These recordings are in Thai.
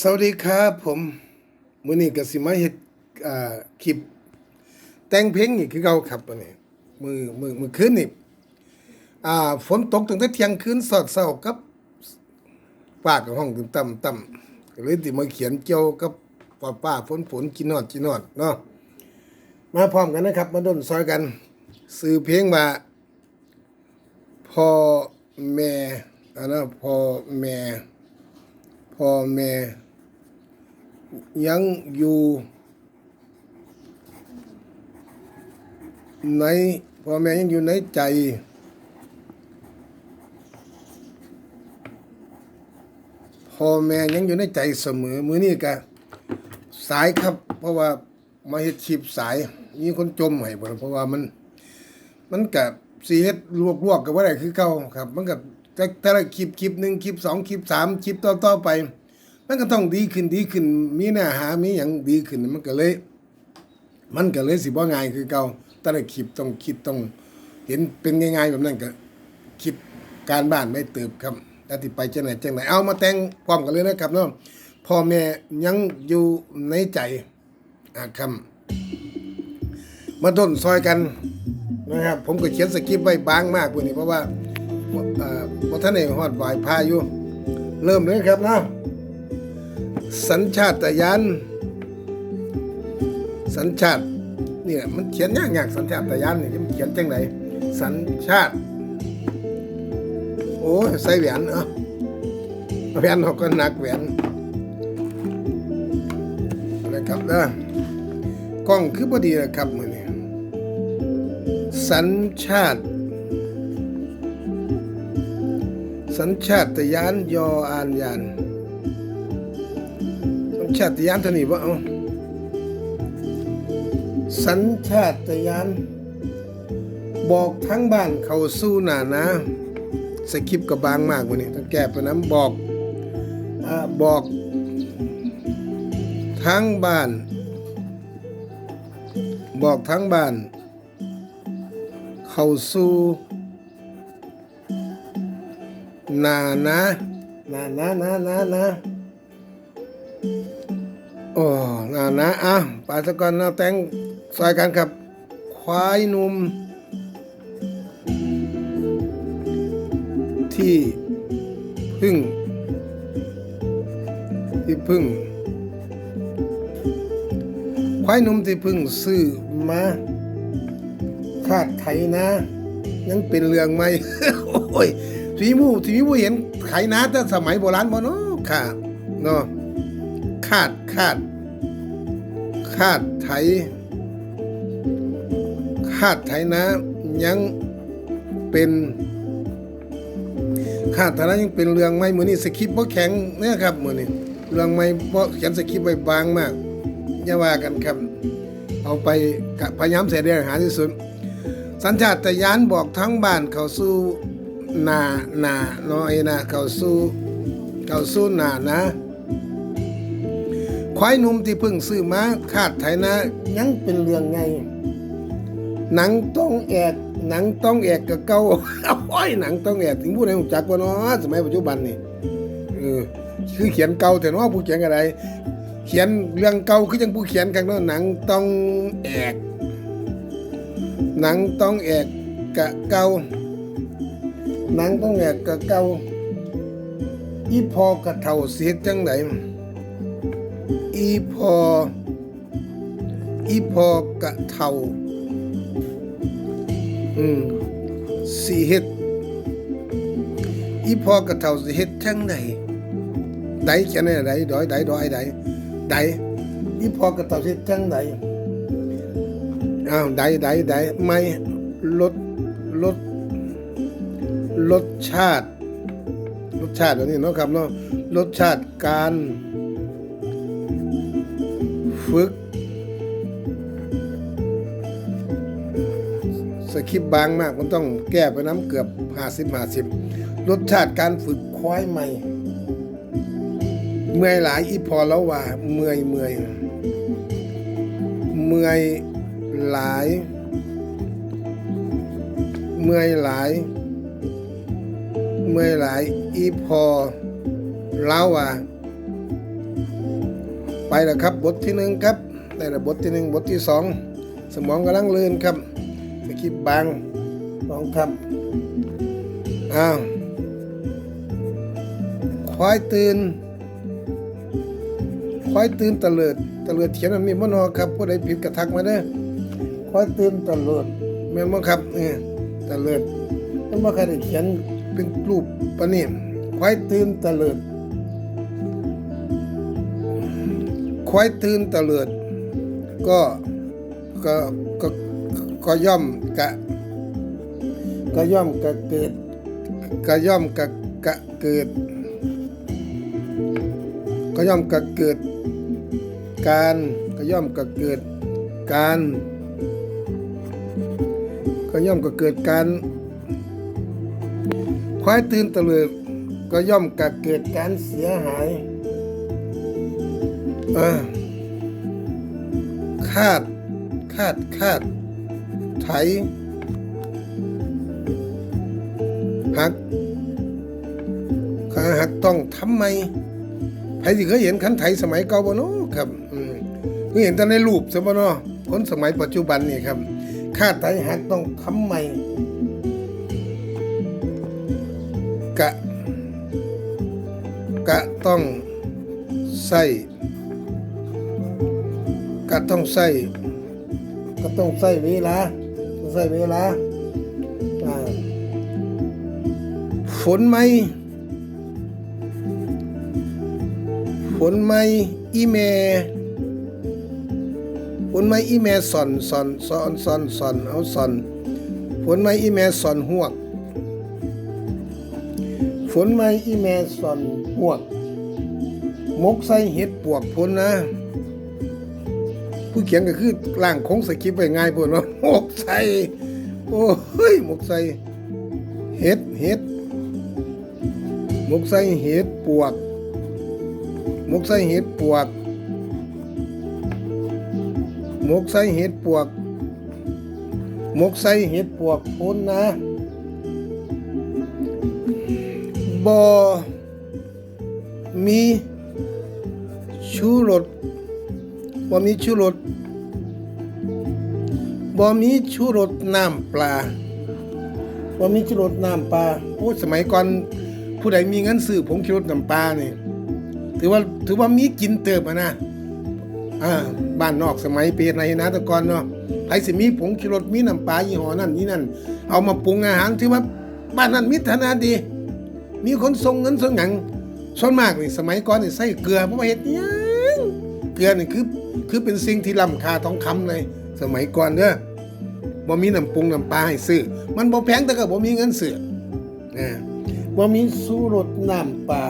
สวัสดีครับผมมื้อนี้ก็สิมาเฮ็ดอ่าคลิป แต่งเพลงนี่คือเก่าครับอันนี้มือมือมือคืนนี่อ่าฝนตกตั้งแต่เที่ยงคืนสอดเช้ากับป้ากับห้องตึมต่ำต่ำก็เลยสิมาเขียนเกี่ยวกับป้าป้าฝนฝนกินนอดกินนอดเนาะมาพร้อมกันนะครับ มาดนซอยกันซื้อเพลงว่าพ่อแม่อันนั้นพ่อแม่พ่อแม่ ยังอยู่ในพ่อแม่ยังอยู่ในใจ พ่อแม่ยังอยู่ในใจเสมอ มือนี้กะสายครับ เพราะว่ามาเฮ็ดชีพสาย มีคนจมให้บ่เพราะว่ามัน มันกับสีเฮ็ดลวกๆกกับว่าอะได้คือเก่าครับ มันกับแต่แต่ละคลิปคลิปหนึ่งคลิปสองคลิปสามคลิปต่อๆไป มันก็ต้องดีขึ้นดีขึ้น มีเนื้อหามีอย่างดีขึ้นมันก็เลย มันก็เลยสิบ่ง่ายคือเก่าแต่ละคลิปต้องคิดต้อง เห็นเป็นง่ายๆแบบนั้นก็คิดการบ้านไม่เติบครับแต่ที่ไปจังไหนจังไหนเอามาแต่งพร้อมกันเลยนะครับเนาะพ่อแม่ยังอยู่ในใจอะครับมาต้นซอยกันนะครับ ผมก็เขียนสคริปต์ไว้บางมากกว่านี้เพราะว่าเอ่อบ่ท่านได้ฮอดไหวพาอยู่ เริ่มเลยครับเนาะ สัญชาตญาณสัญชาตินี่แหละมันเขียนยากๆสัญชาตญาณนี่มันเขียนจังไหนสัญชาติ โอ้ยใส่แหวนเอะแหวนเขาก็หนักแหวนนะครับเด้อกล้องคือบ่ดีนะครับมือนี้สัญชาติ สัญชาตญาณยออานยานสัญ ชาตญาณเท่านี้บ่เอาสัญชาตญาณบอกทั้งบ้านเขาสู้หน้านะสคริปก็บางมากว่านี้ต้องแก้ไปน้ำบอกอาบอก ทั้งบ้าน บอกทั้งบ้าน เขาสู่นานะนานะนะนะนะ โอ้นานะอะไปสก่อนนะแต่งซอยกันครับ ควายหนุ่ม ที่พึ่ง ที่พึ่ง ควายหนุ่มที่พึ่งซื้อมาคาดไถนะยังเป็นเรื่องไหมโอ้ยทีมูทีมูเห็นไถนะแต่สมัยโบราณบ่เนาะค่ะเนาะาดคาดคาดไถคาดไถนะยังเป็นคาดไถนะยังเป็นเรื่องไหมมือนี้สคริปต์บ่แข็งเนี่ยครับมือนี้เรื่องไม่เขียนสคริปต์ไว้บางมากอย่าว่ากันครับ เอาไปพยายามเสียเรียหาที่สุด สัญชาตญาณบอกทั้งบ้านเขาสู่นานาน้อยนะเขาสู่เขาสู่นานะ ควายนุ่มที่เพิ่งซื้อมาคาดไถนะยังเป็นเรื่องไง หนังต้องแอกหนังต้องแอกกับเก่าโอ้ยหนังต้องแอกถึงผู้ใดรู้จักว่าเนาะสมัยปัจจุบันนี่เออคือเขียนเก่าแต่เนาะผู้เขียนอะไร เขียนเรื่องเก่าคือจังผู้เขียนกันเนาะหนังต้องแอกหนังต้องแอกกะเก่าหนังต้องแอกกะเก่าอีพอกะเท่าเสียจังไหน อีพอ อีพอกะเทาอืมสีเฮ็ดอีพอกะเทาสิเฮ็ดจังไหนใดเขียนไดดดอยใดดอยใดใดอีพอกะเทาสิเฮ็ดจังไหนอ้าวไดไดไดไม่ลดลดรสชาติ รสชาติอันนี้เนาะครับเนาะรสชาติการ ฝึก สคริปต์บางมากมันต้องแก้ไปน้ำเกือบห้าสิบห้าสิบรสชาติการฝึกควายใหม่ เมื่อยหลายอีพอแล้วว่า เมื่อยเมื่อยเมื่อยหลาย เมื่อยหลาย เมื่อยหลายอีพอเล่าว่า ไปแล้วครับ บทที่หนึ่งครับได้แล้วบทที่หนึ่งบทที่สองสมองกำลังเลื่อนครับสคริปบางลองครับอ้าวควายตื่นควายตื่นตะเลิดตะเลิดเขียนมันมีบ่นครับผู้ใดผิดกระทักมาเด้อควายตื่นตะเลิดแม่นบ่ครับเออตะเลิดมันบ่เคยได้เขียนเป็นรูปปานนี้ควายตื่นตะเลิด ควายตื่นตะเลิดก็ก็ก็ก็ย่อมกะก็ย่อมกะเกิดก็ย่อมกะกะเกิดก็ย่อมกะเกิดการก็ย่อมกะเกิดการก็ย่อมกะเกิดการควายตื่นตะเลิดก็ย่อมกะเกิดการเสียหาย คาด คาด คาด ไถ หักขาหักต้องทำไมใครที่เคยเห็นคันไถสมัยเก่าบ่เนาะครับเคยเห็นแต่ในรูปซะบ่เนาะคนสมัยปัจจุบันนี่ครับ คาดไถหักต้องทำไมกะ กะต้องใส่ ก็ต้องใส่ก็ต้องใส่เวลาต้องใส่เวลาอ่าฝนไหมฝนไหมอีเมฝนไหมอีเมสอนสอนสอนสอนสอนเอาสอนฝนไหมอีเมสอนหวกฝนไหมอีเมสอนหวกมกใส่เห็ดปวกพ้นนะ ผู้เขียนก็คือร่างคงสคริปไว้ง่ายพวกเนาหมกใส่โอ้ยหมกใส่เห็ดเห็ดหมกใส่เห็ดปวกหมกใส่เห็ดปวกหมกใส่เห็ดปวกหมกใส่เห็ดปวกพ้นนะบอมีชูรส บ่มีชูรสบ่มีชูรสน้ำปลาบ่มีชูรสน้ำปลาโอ้สมัยก่อนผู้ใดมีเงินซื้อผงชูรสน้ำปลานี่ถือว่าถือว่ามีกินเติบอะนะอ่าบ้านนอกสมัยเปรตในนะแตะกอนเนาะไผสิมีผงชูรสมีน้ำปลายี่ห้อนั่นนี่นั่น เอามาปรุงอาหารถือว่าบ้านนั้นมิตรฐานะดี มีคนส่งเงินส่งหยังส่วนมากนี่สมัยก่อนนี่ใส่เกลือเพราะว่าเฮ็ดหยัง เกลือนี่คือคือเป็นสิ่งที่ล้ำค่าทองคำเลย สมัยก่อนเด้อบ่มีน้ำปรุงน้ำปลาให้ซื้อมันบ่แพงแต่ก็บ่มีเงินซื้อนะบ่มีสูรสน้ำปลา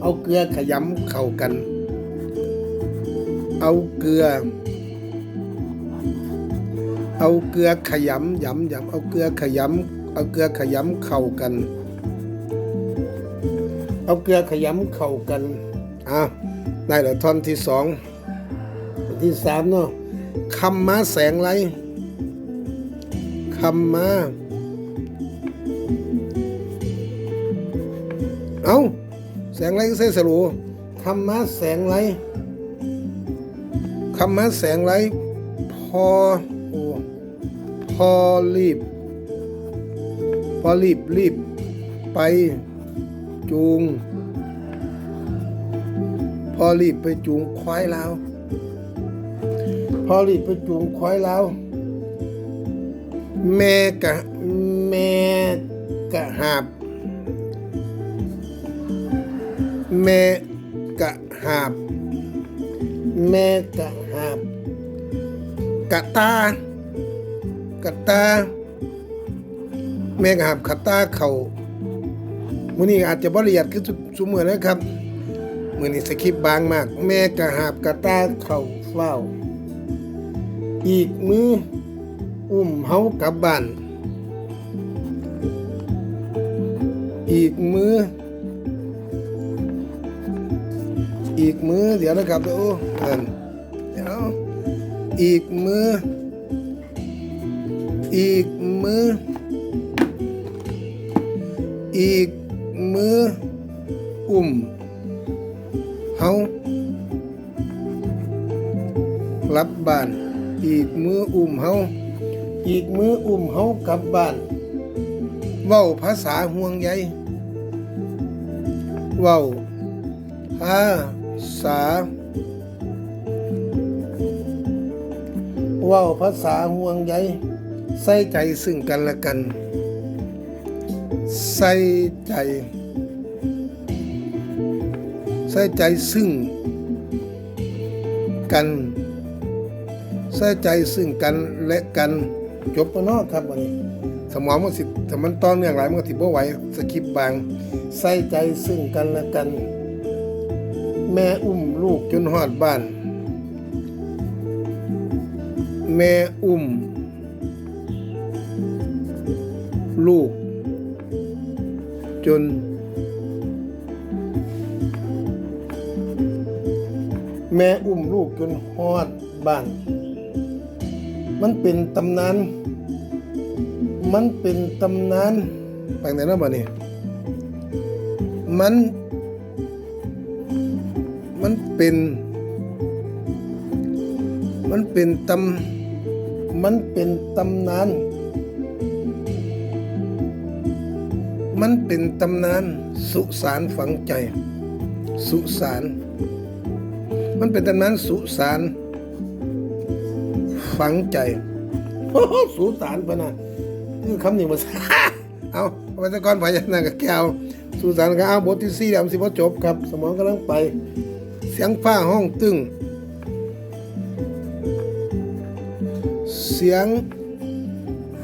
เอาเกลือขยำเข้ากัน เอาเกลือ เอาเกลือขยำยำยำเอาเกลือขยำเอาเกลือขยำเข้ากัน เอาเกลือขยำเข้ากันอะได้แล้วท่อนที่สอง ที่สามเนาะคำมาแสงไรคำมาเอาแสงไรก็ใส่สรูคำมาแสงไรคำมาแสงไรพอโอ้พอรีบ พอรีบรีบไปจูง พอรีบไปจูงควายแล้ว พอรีบไปจูงควายแล้วแม่กะแม่กะหาบแม่กะหาบแม่กะหาบกะตากะตาแม่กะหาบกะตาเขามื้อนี้อาจจะบ่ละเอียดคือซุมื้อนะครับมือนี้สคริปต์บางมาก แม่กะหาบกะตาเข่าเฝ้า อีกมือ อุ้มเฮากลับบ้าน อีกมือ อีกมือเดี๋ยวนะครับเดี๋ยวอันเดี๋ยวอีกมือ อีกมือ อีกมือ อุ้มเฮาลับบ้าน อีกมืออุ้มเฮาอีกมืออุ้มเฮากลับบ้านเว้าภาษาห่วงใยเว้าภาษาเว้าภาษาห่วงใยใส่ใจซึ่งกันและกัน ใส่ใจ ใส่ใจซึ่งกัน ใส่ใจซึ่งกันและกันจบแล้วเนาะครับวันนี้ สมองมันสิถ้ามันต้อนเนื่องหลายมันก็สิบ่ไหวสคริปบาง ใส่ใจซึ่งกันและกัน แม่อุ้มลูกจนฮอดบ้าน แม่อุ้ม ลูก จน แม่อุ้มลูกจนฮอดบ้าน มันเป็นตำนาน มันเป็นตำนานไปลงไหนแล้วบ่เนี่ยมัน มันเป็น มันเป็นตำมันเป็นตำนาน มันเป็นตำนาน สุสานฝังใจ สุสาน มันเป็นตำนานสุสาน ฝังใจสุสานปนะคือคำนี้มาเอาเอาปตะกอนพยัญชนะกับแก้วสุสานก็เอาบทที่สี่แล้วมันสิบจบครับ สมองกำลังไป เสียงฟ้าห้องตึง เสียง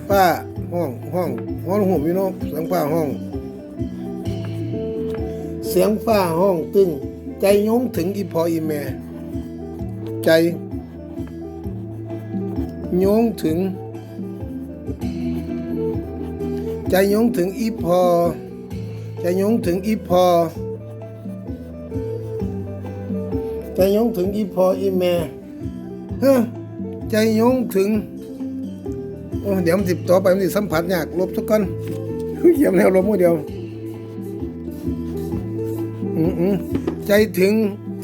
ฟ้าห้องห้องห้องหูพี่น้องเสียงฟ้าห้อง เสียงฟ้าห้องตึง ใจโยงถึงอีพออีแม่ ใจ โยงถึงใจโยงถึงอีพอใจโยงถึงอีพอใจโยงถึงอีพออีแม่เฮ้อใจโยงถึงเดี๋ยวมันสิบต่อไปมันสิสัมผัสยากลบสักก่อนเขียนแล้วลบมือเดียวอืมอืมใจถึง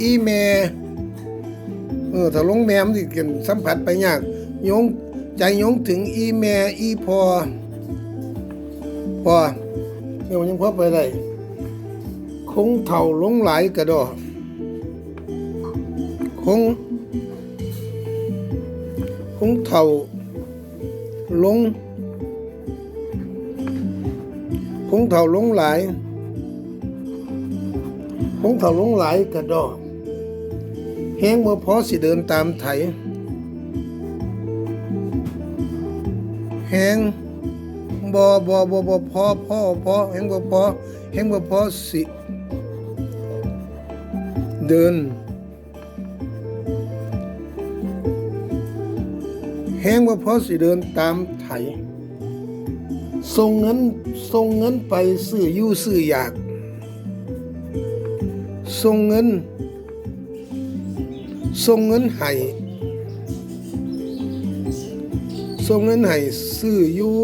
อีเมเออถ้าลงแมมสิเกินสัมผัสไปยาก ยงใจยงถึงอีเมอีพอพอเดี๋ยวมันยังพอไปได้คงเท่าลงหลายกระดอคงคงเท่าลงคงเท่าลงหลายคงเขาลงหลายกระดอแห้งบ่พอสิเดินตามไถ แหงบ่บ่บ่บ่พอพอพอแหงบ่พอแหงบ่พอสิ เดินแหงบ่พอสิเดินตามไถส่งเงินส่งเงินไปซื้ออยู่ซื้ออยากส่งเงินส่งเงินให้ ส่งเงินให้ซื้ออยู่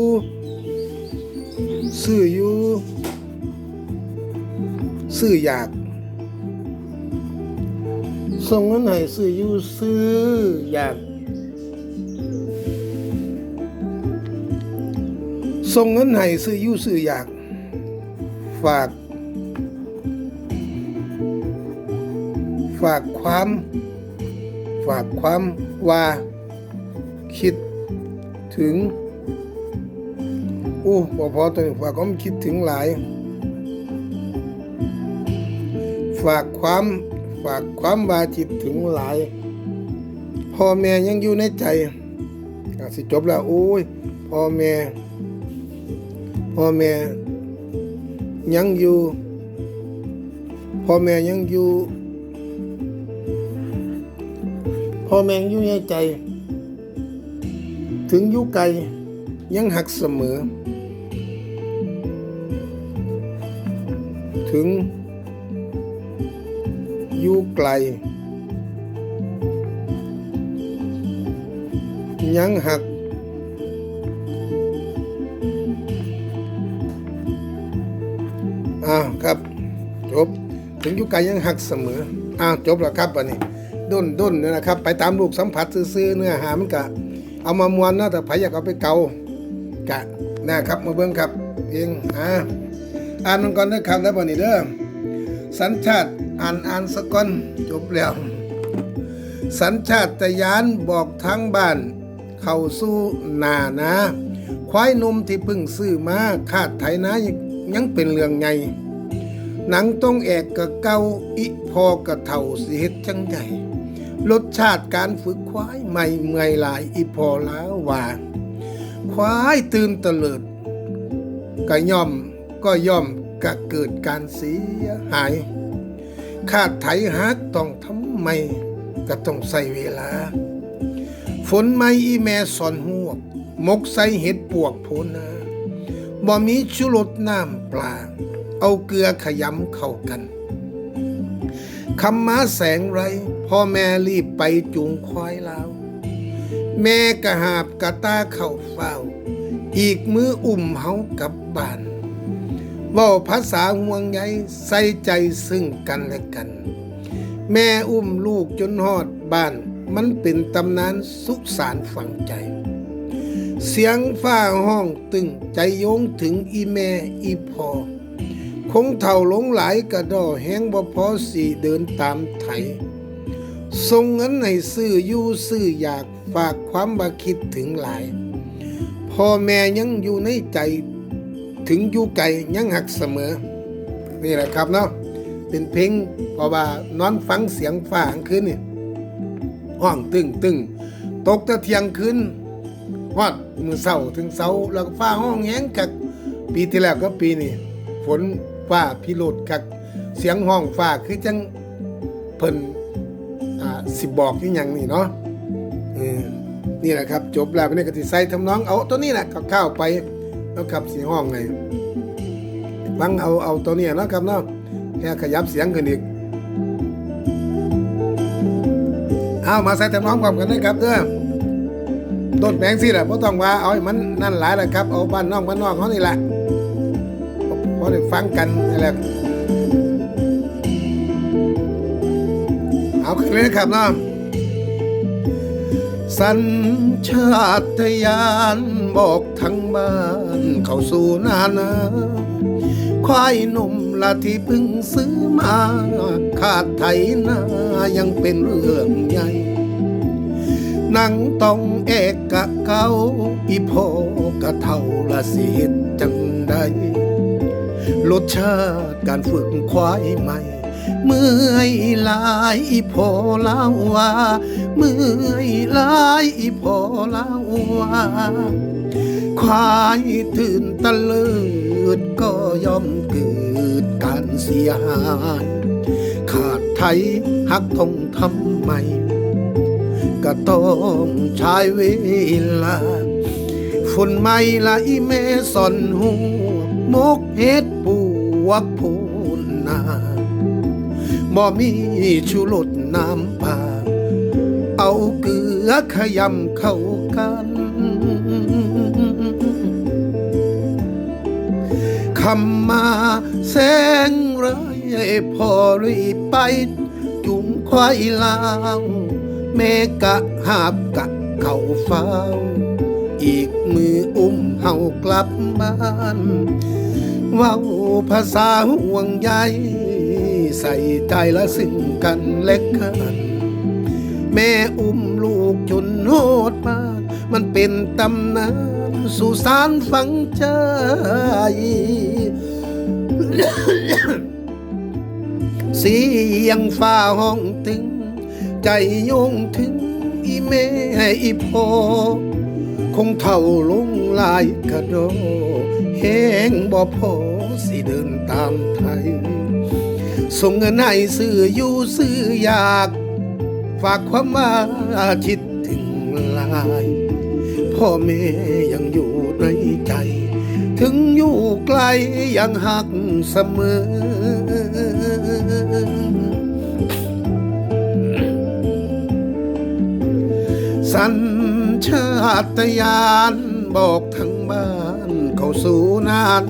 ซื้ออยู่ซื้ออยากส่งเงินให้ซื้ออยู่ซื้ออยากส่งเงินให้ซื้ออยู่ซื้ออยาก ฝาก ฝากความ ฝากความว่า คิด ถึงอู้พอพอตัวนี้ฝากความคิดถึงหลาย ฝากความฝากความว่าคิดถึงหลายพ่อแม่ยังอยู่ในใจสิจบแล้วโอ้ยพ่อแม่พ่อแม่ยังอยู่พ่อแม่ยังอยู่พ่อแมงอยู่ในใจ ถึงอยู่ไกลยังหักเสมอ ถึงอยู่ไกล ยังหัก อ้าวครับ จบ ถึงอยู่ไกลยังหักเสมอ อ้าวจบแล้วครับวันนี้ด้นด้นเนี่ยนะครับ ไปตามลูกสัมผัสซื้อๆเนื้อหามันกะ เอามามวนนะแต่ไผอยากเอาไปเกากะนะครับมาเบิ่งครับเพลงอ่าอ่านมันก่อนนะครับแล้วบ่นี้เด้อสัญชาติอ่านอ่านสะก่อนจบแล้ว สัญชาตญาณบอกทั้งบ้าน เข้าสู่หนานะควายนมที่พิ่งซื้อมาคาดไถนายังเป็นเรื่องไงหนังต้องแอกกะเกาอิพอกะเท่าสิเฮ็ดจังใหญ่ รสชาติการฝึกควายใหม่เมื่อยหลายอีพอแล้วว่าควายตื่นตะเลิดก็ย่อมก็ย่อมกะเกิดการเสียหายคาดไถหักต้องทำไมก็ต้องใส่เวลา ฝนไม่อีแม่สอนหวก มกใส่เห็ดปวกโพนาบ่มีชุรสน้ำปลา เอาเกลือขยำเข้ากันคำม้าแสงไร พ่อแม่รีบไปจูงควายลาแม่กะหาบกะตาเข้าเฝ้า อีกมืออุ่มเฮากับบ้านว่าภาษาห่วงใยใส่ใจซึ่งกันและกัน แม่อุ้มลูกจนหอดบ้าน มันเป็นตำนานสุขสารฝังใจ เสียงฟ้าห้องตึงใจโยงถึงอีแม่อีพอคงเท่าหลงหลายกระดอแห้งบ่พอสีเดินตามไถ ส่งเงินให้ซื้ออยู่ซื้ออยากฝากความบาคิดถึงหลายพ่อแม่ยังอยู่ในใจถึงอยู่ไกลยังหักเสมอ นี่แหละครับเนาะเป็นเพลงเพราะว่านอนฟังเสียงฟ้ากลางคืนนี่ห้องตึงตึงตกต่เทียงคืนฮอดมือเศร้าถึงเสาแล้วฟ้าห้องแห้งกักปีที่แล้วก็ปีนี้ฝนฟ้าพิโรธกักเสียงห้องฟ้าคือจังเพิ่น อ่าสิบอกที่ยังนี่เนาะนี่แหละครับ จบแล้ววันนี้ก็สิใส่ทำน้องเอาตัวนี้แหละเข้าวไปแล้วขับสีห้องไงฟังเอาเอาตัวนี้นะครับเนาะแค่ขยับเสียงขึ้นอีกเอามาใส่ทำน้องความกันนะครับเด้อต้นแปลงสิแหละเพราะต้องว่าเอาให้มันนั่นหลายแหละครับเอาบ้านน้องบ้านนอกเขานี่แหละพอได้ฟังกันนี่แหละ เอาขึ้นเลยนะครับนาสัญชาตญาณบอกทั้งบ้านเข้าสู่นานาควายหนุ่มละที่เพิ่งซื้อมา ขาดไถนายังเป็นเรื่องใหญ่นังต้องเอกกะเกาอีพอกะเท่าละสีจังใดรสชาติการฝึกควายใหม่ เมื่อยหลายพอเล่าว่าเมื่อยหลายพอเล่าว่าควายตื่นตะลิดก็ย่อมเกิดการเสียหายขาดไทยหักทงทำไมก็ต้องใช้เวลาฝุ่นไม่ละอีเมสอนหูมกเฮ็ดปวกพูนนา บ่มีชูรสน้ำปลาเอาเกลือขยำเข้ากัน คำมาแสงไรพอรีไป จุงควายลาวแม่กะหาบกะเข้าเฝ้าอีกมืออุ้มเฮากลับบ้าน เว้าภาษาห่วงใย ใส่ใจและซึ่งกันและกันแม่อุ้มลูกจนโหดมา มันเป็นตำนานสุสานฝังใจ เสียงฟ้าห้องถึง ใจโยงถึงอีแม่อีพอคงเท่าลงลายกระโดแห้งบ่พอสิเดินตามไทย ส่งเงินให้ซื้ออยู่ซื้ออยาก ฝากความว่าคิดถึงลายพ่อแม่ยังอยู่ในใจ ถึงอยู่ไกลยังหักเสมอ สัญชาตญาณบอกทั้งบ้านเขาสู่นาน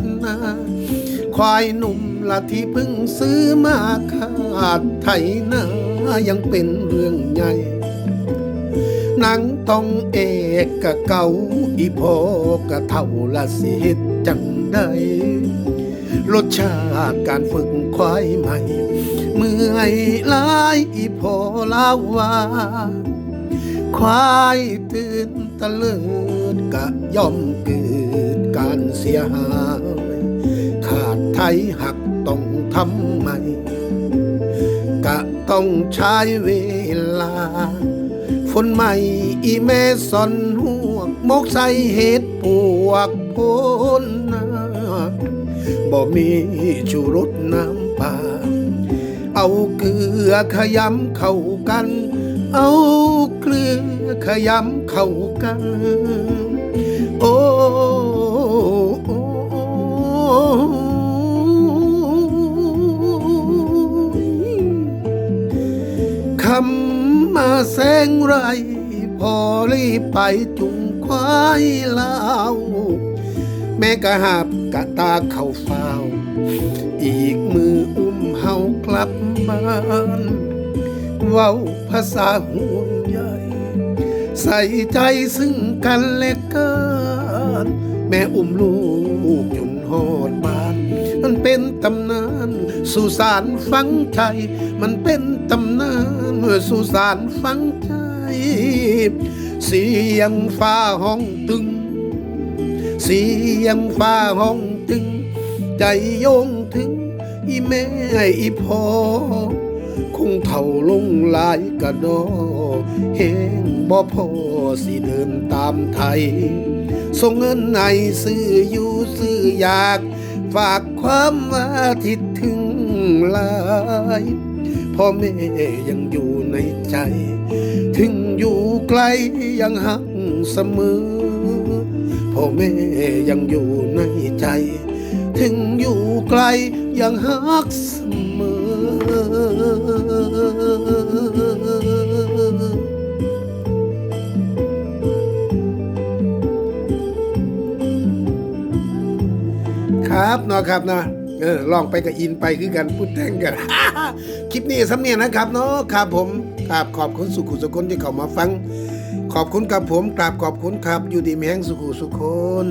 ควายหนุ่ม ละที่เพิ่งซื้อมาขาดไถนายังเป็นเรื่องใหญ่หนังต้องเอกกะเก่าอีพอกะเท่าละสิเฮ็ดจังได้รสชาติการฝึกควายใหม่เมื่อยหลายอีพอลาว่าควายตื่นตะลิดกะย่อมเกิดการเสียหายขาดไทยหัก ทำใหม่กะต้องใช้เวลา ฝนใหม่อีเมซอนหัวกมกใส่เห็ดปวกพนนาบ่มีชูรสน้ำปลาเอาเกลือขยำเข้ากัน เอาเกลือขยำเข้ากัน โอ้ำมาแสงไรพอรีบไปจุงควายลาวแม่กะหาบกะตาเข้าเฝ้าอีกมืออุ้มเฮากลับบ้านเว้าภาษาห่วงใยใส่ใจซึ่งกันและกันแม่อุ้มลูกจนหอดบ้าน มันเป็นตำนาน สุสานฝังใจ มันเป็นตำนานเมื่อสุสานฝังใจ เสียงฟ้าห้องตึง เสียงฟ้าห้องตึง ใจโยงถึง อีแม่อีพ่อคงเท่าลงหลายกระดอเฮงบ่พอสิเดินตามไทย ส่งเงินในซื้ออยู่ซื้ออยาก ฝากความว่าทิดถึง ลายพ่อแม่ยังอยู่ในใจ ถึงอยู่ไกลยังหักเสมอ พ่อแม่ยังอยู่ในใจ ถึงอยู่ไกลยังหักเสมอครับเนาะครับนะ เออลองไปกับอินไปคือกันพูดแท่งกัน คลิปนี้สำเนียงนะครับเนาะครับผมกราบขอบคุณสุขุสุคนที่เข้ามาฟัง ขอบคุณกับผมกราบขอบคุณครับ อยู่ดีมีแห้งสุขุสุคน